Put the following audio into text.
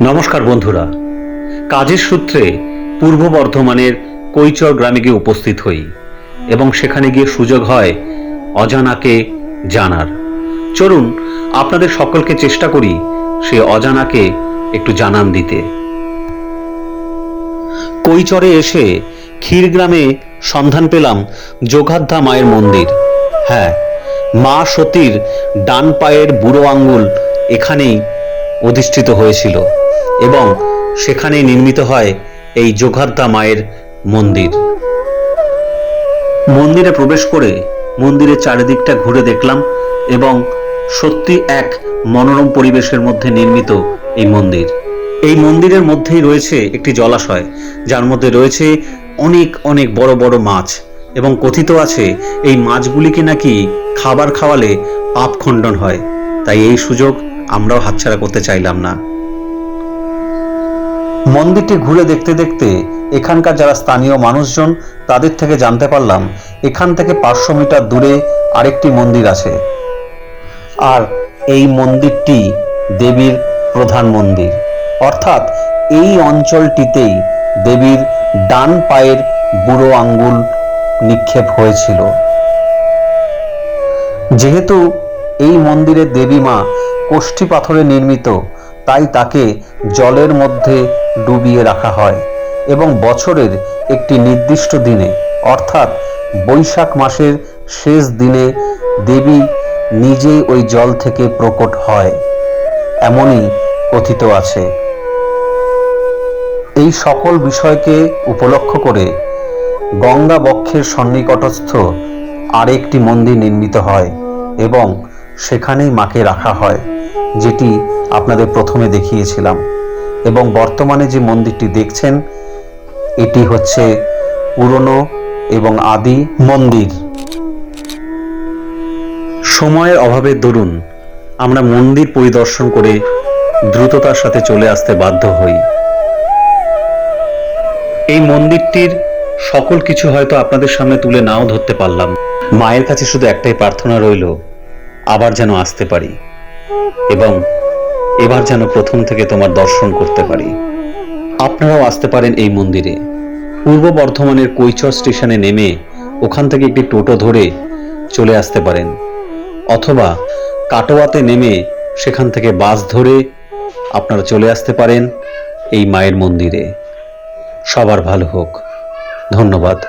নমস্কার বন্ধুরা। কাজের সূত্রে পূর্ব বর্ধমানের কৈচর গ্রামে গিয়ে উপস্থিত হই এবং সেখানে গিয়ে সুযোগ হয় অজানাকে জানার। চলুন, আপনাদের সকলকে চেষ্টা করি সে অজানাকে একটু জানান দিতে। কৈচরে এসে ক্ষীরগ্রামে সন্ধান পেলাম যোগাধ্যা মায়ের মন্দির। হ্যাঁ মা সতীর ডান পায়ের বুড়ো আঙ্গুল এখানেই অধিষ্ঠিত হয়েছিল এবং সেখানেই নির্মিত হয় এই যোগাধ্যা মায়ের মন্দির। মন্দিরে প্রবেশ করে মন্দিরের চারিদিকটা ঘুরে দেখলাম এবং সত্যি এক মনোরম পরিবেশের মধ্যে নির্মিত এই মন্দির। এই মন্দিরের মধ্যেই রয়েছে একটি জলাশয়, যার মধ্যে রয়েছে অনেক অনেক বড় বড় মাছ এবং কথিত আছে এই মাছগুলিকে নাকি খাবার খাওয়ালে পাপ খণ্ডন হয়। তাই এই সুযোগ আমরাও হাতছাড়া করতে চাইলাম না। মন্দিরটি ঘুরে দেখতে দেখতে এখানকার যারা স্থানীয় মানুষজন, তাদের থেকে জানতে পারলাম এখান থেকে পাঁচশো মিটার দূরে আরেকটি মন্দির আছে। আর এই মন্দিরটি দেবীর প্রধান মন্দির। অর্থাৎ এই অঞ্চলটিতেই দেবীর ডান পায়ের বুড়ো আঙ্গুল নিক্ষেপ হয়েছিল। যেহেতু এই মন্দিরের দেবী মা কোষ্ঠী পাথরে নির্মিত, তাই তাকে জলের মধ্যে ডুবিয়ে রাখা হয় এবং বছরের একটি নির্দিষ্ট দিনে, অর্থাৎ বৈশাখ মাসের শেষ দিনে দেবী নিজেই ওই জল থেকে প্রকট হয়, এমনই কথিত আছে। এই সকল বিষয়কে উপলক্ষ করে গঙ্গা বক্ষের সন্নিকটস্থ আরেকটি মন্দির নির্মিত হয় এবং সেখানেই মাকে রাখা হয়, যেটি আপনাদের প্রথমে দেখিয়েছিলাম। এবং বর্তমানে যে মন্দিরটি দেখছেন, এটি হচ্ছে পুরনো এবং আদি মন্দির। সময়ের অভাবের দরুন, আমরা মন্দির পরিদর্শন করে দ্রুততার সাথে চলে আসতে বাধ্য হই। এই মন্দিরটির সকল কিছু হয়তো আপনাদের সামনে তুলে নাও ধরতে পারলাম। মায়ের কাছে শুধু একটাই প্রার্থনা রইল আবার যেন আসতে পারি এবং এবার যেন প্রথম থেকে তোমার দর্শন করতে পারি। আপনারাও আসতে পারেন এই মন্দিরে। পূর্ব বর্ধমানের কৈচর স্টেশনে নেমে ওখান থেকে একটি টোটো ধরে চলে আসতে পারেন। অথবা কাটোয়াতে নেমে সেখান থেকে বাস ধরে আপনারা চলে আসতে পারেন এই মায়ের মন্দিরে। সবার ভালো হোক। ধন্যবাদ।